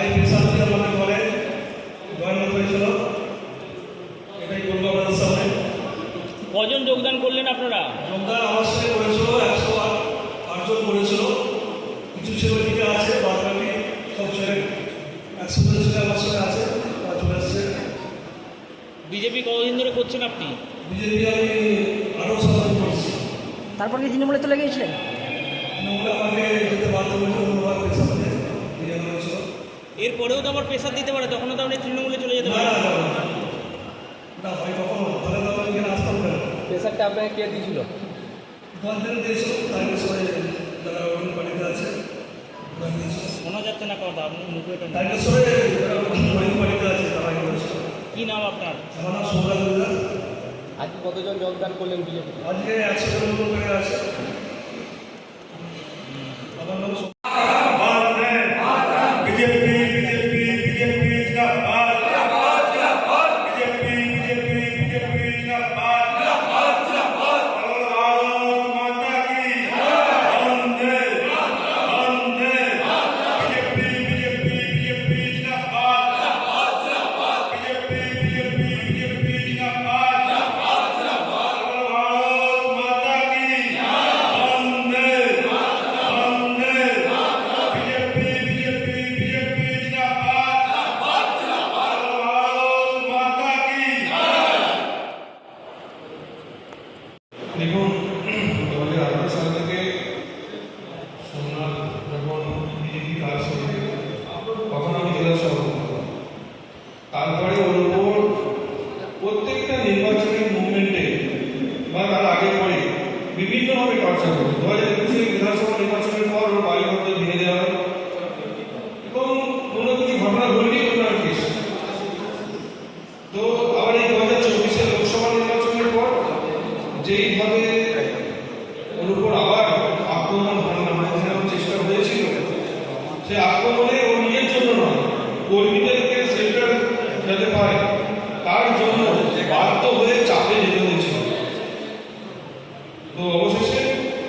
Join এটাই বলব আপনাদের সামনে। কজন যোগদান করলেন আপনারা? যোগদান আমার সাথে করেছিল একশো আটজন করেছিল। কিছু ছেলে দিকে আছে বাদ বাকি সব ছেলে একশো জন ছেলে আমার সাথে আছে তারা চলে আসছে। বিজেপি কতদিন ধরে করছেন আপনি? বিজেপি আমি আরও সাধারণ করছি। তারপর কি তৃণমূলে চলে গিয়েছিলেন? নোংরা আমাকে যেতে বাধ্য করেছিল নোংরা পেশা সাথে বিজেপি করেছিল এরপরেও তো আবার প্রেশার দিতে পারে তখনও তো আপনি তৃণমূলে চলে যেতে পারেন। প্রেশারটা আপনাকে কে দিয়েছিল? শোনা যাচ্ছে না কথা আপনি মুখে কি নাম আপনার? আমার নাম আজকে কতজন যোগদান করলেন বিজেপি আজকে একশো জন করে আছে।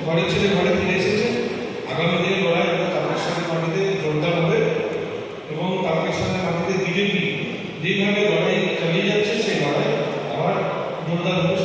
ঘরে ছেলে ঘরে ফিরে এসেছে। আগামী দিনে লড়াই আমরা কালকের সামনে মাটিতে জোরদার হবে এবং কালকের সামনে মাটিতে বিজেপি যেভাবে লড়াই চালিয়ে যাচ্ছে, সেই লড়াই আবার জোরদার হবে